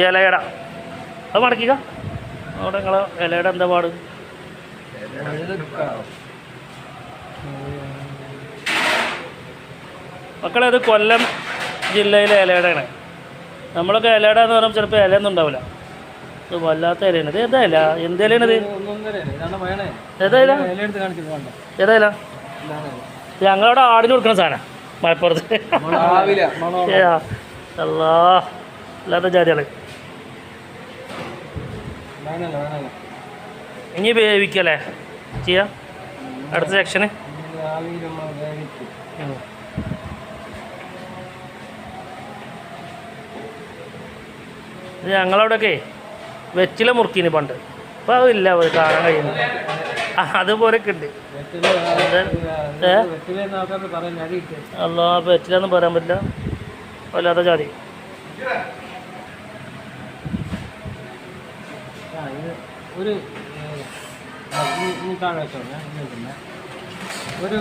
ഇലയട. അത് മടക്കിക്ക. അവിടെ നിങ്ങളെ ഇലയുടെ എന്താ പാട്? മക്കളെ അത് കൊല്ലം ജില്ലയിലെ ഇലയുടെയാണ്. നമ്മളൊക്കെ ഇലയുടെ എന്ന് പറയുമ്പോൾ ചിലപ്പോൾ ഇലയൊന്നും ഉണ്ടാവില്ല. ഇത് വല്ലാത്ത ഇലയാണ്. ഇത് ഏതാ ഇല? എന്ത് ഇലയാണിത് ഏതാ ഇല? ഏതാ ഇല? ഇത് ഞങ്ങളവിടെ ആടിന് കൊടുക്കുന്ന സാധനം. മലപ്പുറത്ത്. അല്ലാ. അല്ലാത്ത ജാതികൾ. ഇനി വേവിക്കല്ലേ? ചെയ്യാം? അടുത്ത സെക്ഷന് ഞങ്ങളവിടെയൊക്കെ വെച്ചില മുറുക്കിന് പണ്ട്. അപ്പൊ അതില്ല അത് കാണാൻ കഴിയുന്നു അതുപോലൊക്കെ ഉണ്ട്. അല്ല എന്ന് പറയാൻ പറ്റില്ല. വല്ലാത്ത ജാതി. ഒരു താഴെ ഒരു